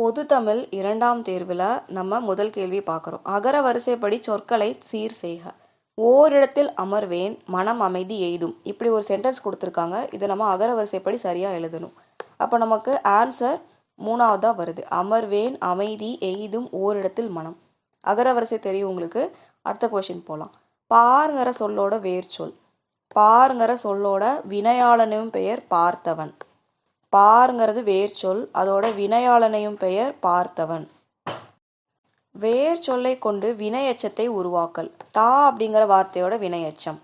பொதுத்தமிழ் இரண்டாம் தேர்வில் நம்ம முதல் கேள்வி பார்க்குறோம். அகர வரிசைப்படி சொற்களை சீர் செய்க. ஓரிடத்தில் அமர்வேன் மனம் அமைதி எய்தும். இப்படி ஒரு சென்டென்ஸ் கொடுத்துருக்காங்க. இதை நம்ம அகர வரிசைப்படி சரியாக எழுதணும். அப்போ நமக்கு ஆன்சர் மூணாவதாக வருது. அமர்வேன் அமைதி எய்தும் ஓரிடத்தில் மனம். அகர வரிசை தெரியும் உங்களுக்கு. அடுத்த கொஷின் போகலாம் பாருங்கிற சொல்லோட வேர்ச்சொல். பாருங்கிற சொல்லோட வினையாளனும் பெயர் பார்த்தவன். பார்ங்கிறது வேர்ச்சொல் அதோட வினையாளனையும் பெயர் பார்த்தவன். வேர் சொல்லை கொண்டு வினையச்சத்தை உருவாக்கல். தா அப்படிங்கிற வார்த்தையோட வினையச்சம்.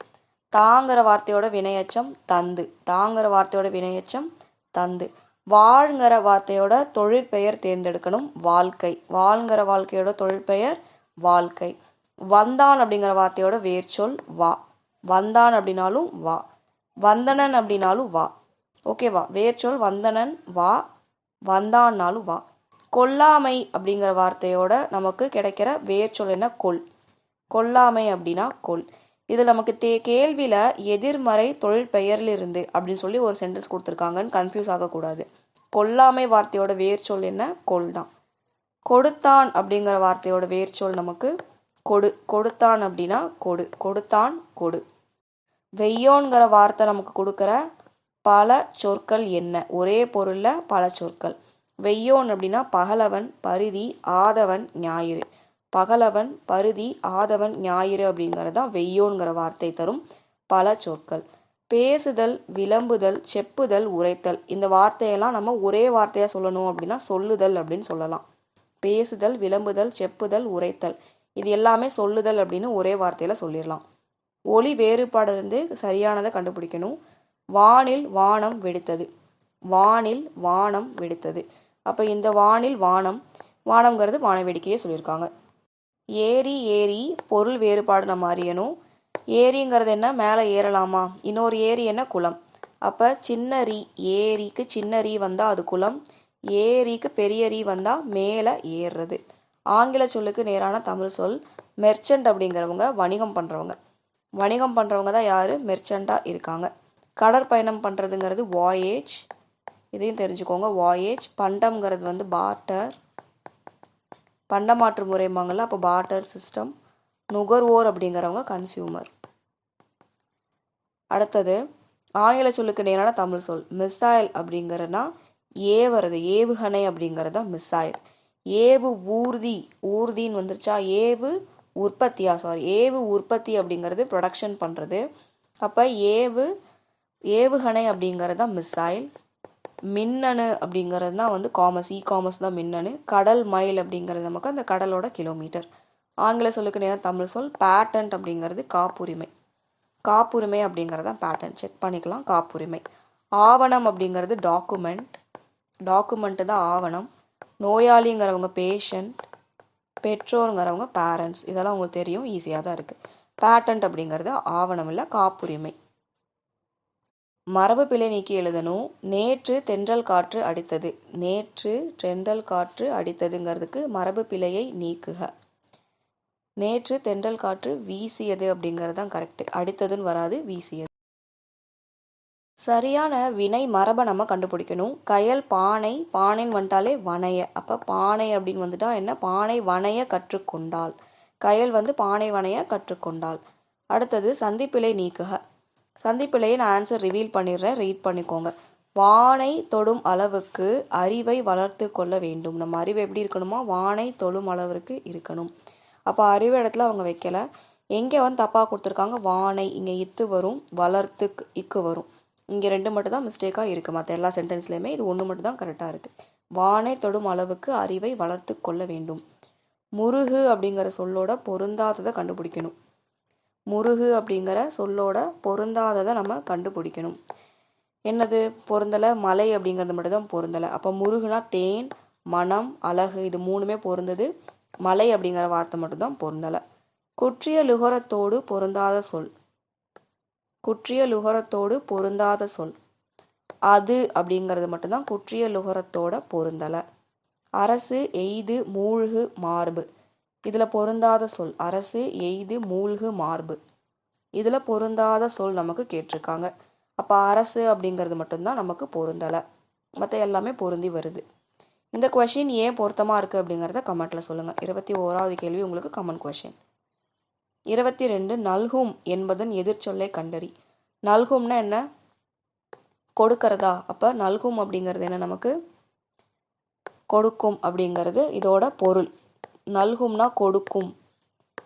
தாங்கிற வார்த்தையோட வினையச்சம் தந்து. தாங்கிற வார்த்தையோட வினையச்சம் தந்து. வாழ்ங்கிற வார்த்தையோட தொழிற்பெயர் தேர்ந்தெடுக்கணும் வாழ்க்கை. வாழ்ங்கிற வாழ்க்கையோட தொழிற்பெயர் வாழ்க்கை. வந்தான் அப்படிங்கிற வார்த்தையோட வேர்ச்சொல் வா. வந்தான் அப்படின்னாலும் வா. வந்தனன் அப்படின்னாலும் வா. ஓகேவா வேர்ச்சொல் வந்தனன் வா. வந்தான்னாலும் வா. கொல்லாமை அப்படிங்கிற வார்த்தையோட நமக்கு கிடைக்கிற வேர்ச்சொல் என்ன? கொல். கொல்லாமை அப்படின்னா கொல். இது நமக்கு தே கேள்வியில் எதிர்மறை தொழில் பெயரிலிருந்து அப்படின்னு சொல்லி ஒரு சென்டென்ஸ் கொடுத்துருக்காங்கன்னு கன்ஃபியூஸ் ஆகக்கூடாது. கொல்லாமை வார்த்தையோட வேர்ச்சொல் என்ன? கொல் தான். கொடுத்தான் அப்படிங்கிற வார்த்தையோட வேர்ச்சொல் நமக்கு கொடு. கொடுத்தான் அப்படின்னா கொடு. கொடுத்தான் கொடு. வெய்யோங்கிற வார்த்தை நமக்கு கொடுக்குற பல சொற்கள் என்ன? ஒரே பொருளில் பல சொற்கள். வெய்யோன் அப்படின்னா பகலவன் பருதி ஆதவன் ஞாயிறு. பகலவன் பருதி ஆதவன் ஞாயிறு அப்படிங்கிறது தான் வெய்யோன்கிற வார்த்தை தரும் பல சொற்கள். பேசுதல் விளம்புதல் செப்புதல் உரைத்தல். இந்த வார்த்தையெல்லாம் நம்ம ஒரே வார்த்தையாக சொல்லணும் அப்படின்னா சொல்லுதல் அப்படின்னு சொல்லலாம். பேசுதல் விளம்புதல் செப்புதல் உரைத்தல். இது எல்லாமே சொல்லுதல் அப்படின்னு ஒரே வார்த்தையில் சொல்லிடலாம். ஒளி வேறுபாடு இருந்து சரியானதை கண்டுபிடிக்கணும். வானில் வானம் வெடித்தது. வானில் வானம் வெடித்தது. அப்போ இந்த வானில் வானம் வானம்ங்கிறது வான வேடிக்கையே சொல்லியிருக்காங்க. ஏரி ஏரி பொருள் வேறுபாடு நம்ம அறியணும் ஏரிங்கிறது என்ன? மேலே ஏறலாமா? இன்னொரு ஏரி என்ன? குளம். அப்போ சின்ன ரீ ஏரிக்கு சின்ன ரீ வந்தால் அது குளம். ஏரிக்கு பெரிய ரீ வந்தால் மேலே ஏறுறது. ஆங்கில சொல்லுக்கு நேரான தமிழ் சொல் மெர்ச்சன்ட் அப்படிங்கிறவங்க வணிகம் பண்ணுறவங்க வணிகம் பண்ணுறவங்க தான் யார்? மெர்ச்சண்ட்டாக இருக்காங்க. கடற்பயணம் பண்ணுறதுங்கிறது வாயேஜ் இதையும் தெரிஞ்சுக்கோங்க. வாயேஜ் பண்டம்ங்கிறது வந்து பார்ட்டர் பண்டமாற்று முறைமாங்கல்ல அப்போ பார்ட்டர் சிஸ்டம் நுகர்வோர் அப்படிங்கிறவங்க கன்சியூமர் அடுத்தது ஆங்கில சொல்லுக்கு நேரான தமிழ் சொல். மிசைல் அப்படிங்கிறதுனா ஏவுறது ஏவுகணை அப்படிங்கிறது தான் மிசைல் ஏவு ஊர்தி ஊர்தின்னு வந்துருச்சா? ஏவு உற்பத்தியா? சாரி ஏவு உற்பத்தி அப்படிங்கிறது ப்ரொடக்ஷன் பண்ணுறது அப்போ ஏவு ஏவுகணை அப்படிங்கிறது தான் மிசைல் மின்னணு அப்படிங்கிறது தான் வந்து காமர்ஸ் இ காமர்ஸ் தான் மின்னணு கடல் மைல் அப்படிங்கிறது நமக்கு அந்த கடலோட கிலோமீட்டர் ஆங்கில சொல்லுக்கு நேரம் தமிழ் சொல் பேட்டன்ட் அப்படிங்கிறது காப்புரிமை. காப்புரிமை அப்படிங்கிறது தான் பேட்டன் செக் பண்ணிக்கலாம் காப்புரிமை. ஆவணம் அப்படிங்கிறது டாக்குமெண்ட் டாக்குமெண்ட்டு தான் ஆவணம். நோயாளிங்கிறவங்க பேஷண்ட் பெற்றோருங்கிறவங்க பேரண்ட்ஸ் இதெல்லாம் உங்களுக்கு தெரியும் ஈஸியாக தான் இருக்குது பேட்டன்ட் அப்படிங்கிறது ஆவணம் இல்லை காப்புரிமை. மரபு பிழை நீக்கி எழுதணும் நேற்று தென்றல் காற்று அடித்தது. நேற்று தென்றல் காற்று அடித்ததுங்கிறதுக்கு மரபு பிழையை நீக்குக. நேற்று தென்றல் காற்று வீசியது அப்படிங்கிறது தான் கரெக்டு அடித்ததுன்னு வராது வீசியது. சரியான வினை மரபை நம்ம கண்டுபிடிக்கணும். கயல் பானை பானைன்னு வந்துட்டாலே வனைய. அப்போ பானை அப்படின்னு வந்துட்டா என்ன? பானை வனைய கற்றுக்கொண்டாள் கயல் வந்து பானை வனைய கற்றுக்கொண்டாள் அடுத்தது சந்திப்பிலை நீக்குக. சந்திப்பிலேயே நான் ஆன்சர் ரிவீல் பண்ணிடுறேன். ரீட் பண்ணிக்கோங்க. வானை தொடும் அளவுக்கு அறிவை வளர்த்து கொள்ள வேண்டும். நம்ம அறிவு எப்படி இருக்கணுமா வானை தொடும் அளவிற்கு இருக்கணும். அப்போ அறிவு இடத்துல அவங்க வைக்கல. எங்கே வந்து தப்பாக கொடுத்துருக்காங்க? வானை. இங்கே இத்து வரும் வளர்த்து இக்கு வரும். இங்கே ரெண்டு மட்டும் தான் மிஸ்டேக்காக இருக்குது மற்ற எல்லா சென்டென்ஸ்லையுமே இது ஒன்று மட்டும் தான் கரெக்டாக இருக்குது வானை தொடும் அளவுக்கு அறிவை வளர்த்து கொள்ள வேண்டும். முருகு அப்படிங்கிற சொல்லோட பொருந்தாததை கண்டுபிடிக்கணும். முருகு அப்படிங்கிற சொல்லோட பொருந்தாததை நம்ம கண்டுபிடிக்கணும். என்னது? பொருந்தலை மலை அப்படிங்கிறது மட்டும்தான் பொருந்தலை. அப்போ முருகுனா தேன் மனம் அழகு இது மூணுமே பொருந்தது. மலை அப்படிங்கிற வார்த்தை மட்டும்தான் பொருந்தலை. குற்றிய லுகரத்தோடு பொருந்தாத சொல். குற்றிய லுகரத்தோடு பொருந்தாத சொல். அது அப்படிங்கிறது மட்டும்தான் குற்றிய லுகரத்தோட பொருந்தலை. அரசு எய்து மூழ்கு மார்பு. இதில் பொருந்தாத சொல் அரசு எய்து மூழ்கு மார்பு. இதில் பொருந்தாத சொல் நமக்கு கேட்டிருக்காங்க. அப்போ அரசு அப்படிங்கிறது மட்டும்தான் நமக்கு பொருந்தலை. மற்ற எல்லாமே பொருந்தி வருது. இந்த கொஷின் ஏன் பொருத்தமாக இருக்குது அப்படிங்கிறத கமெண்ட்டில் சொல்லுங்கள் இருபத்தி ஓராவது கேள்வி உங்களுக்கு கமெண்ட் கொஷின் இருபத்தி ரெண்டு நல்கும் என்பதன் எதிர்ச்சொல்லை கண்டறி. நல்கும்னா என்ன? கொடுக்கறதா? அப்போ நல்கும் அப்படிங்கிறது என்ன நமக்கு? கொடுக்கும் அப்படிங்கிறது இதோட பொருள். நல்கும்னா கொடுக்கும்.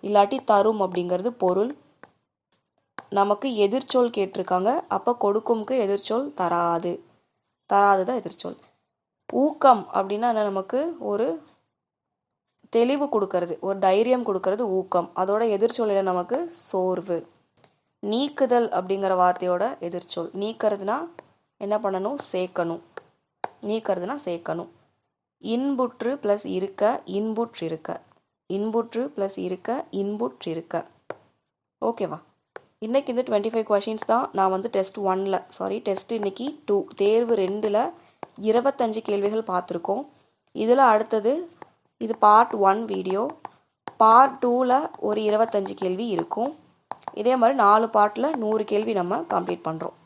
இல்லாட்டி தரும் அப்படிங்கிறது பொருள். நமக்கு எதிர்ச்சொல் கேட்டிருக்காங்க. அப்போ கொடுக்கும்க்கு எதிர்ச்சொல் தராது. தராது தான் எதிர்ச்சொல். ஊக்கம் அப்படின்னா என்ன? நமக்கு ஒரு தெளிவு கொடுக்கறது. ஒரு தைரியம் கொடுக்கறது ஊக்கம். அதோட எதிர்ச்சொல் என்ன? நமக்கு சோர்வு. நீக்குதல் அப்படிங்கிற வார்த்தையோட எதிர்ச்சொல். நீக்கிறதுனா என்ன பண்ணணும்? சேர்க்கணும். நீக்கிறதுனா சேர்க்கணும். இன்புற்று ப்ளஸ் இருக்க இன்புற்றிருக்க. இன்புற்று ப்ளஸ் இருக்க இன்புற்றிருக்க. ஓகேவா இன்றைக்கி இந்த டுவெண்ட்டி ஃபைவ் கொஷின்ஸ் தான் நான் வந்து டெஸ்ட் ஒனில் சாரி டெஸ்ட் இன்றைக்கி டூ தேர்வு ரெண்டில் இருபத்தஞ்சு கேள்விகள் பார்த்துருக்கோம். இதில் அடுத்தது இது பார்ட் ஒன் வீடியோ பார்ட் டூவில் ஒரு இருபத்தஞ்சு கேள்வி இருக்கும். இதே மாதிரி நாலு பார்ட்டில் நூறு கேள்வி நம்ம கம்ப்ளீட் பண்ணுறோம்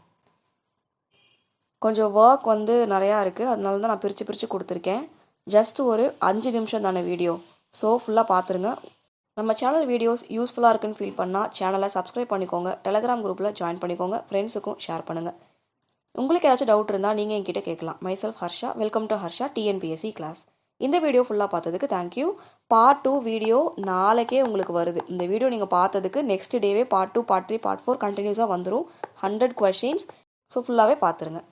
கொஞ்சம் ஒர்க் வந்து நிறையா இருக்குது அதனால தான் நான் பிரித்து பிரித்து கொடுத்துருக்கேன். ஜஸ்ட் ஒரு அஞ்சு நிமிஷம் தானே வீடியோ ஸோ ஃபுல்லாக பார்த்துருங்க நம்ம சேனல் வீடியோஸ் யூஸ்ஃபுல்லாக இருக்குன்னு ஃபீல் பண்ணால் சேனலை சப்ஸ்கிரைப் பண்ணிக்கோங்க. டெலகிராம் குரூப்பில் ஜாயின் பண்ணிக்கோங்க. ஃப்ரெண்ட்ஸுக்கும் ஷேர் பண்ணுங்கள் உங்களுக்கு ஏதாச்சும் டவுட் இருந்தால் நீங்கள் என்கிட்ட கேட்கலாம். Myself Harsha welcome to Harsha TNPSC class இந்த வீடியோ ஃபுல்லாக பார்த்ததுக்கு தேங்க்யூ பார்ட் டூ வீடியோ நாளைக்கே உங்களுக்கு வருது. இந்த வீடியோ நீங்கள் பார்த்ததுக்கு நெக்ஸ்ட் டேவே part two part three part four கண்டினியூஸாக வந்துடும் ஹண்ட்ரட் கொஷின்ஸ் ஸோ ஃபுல்லாகவே பார்த்துருங்க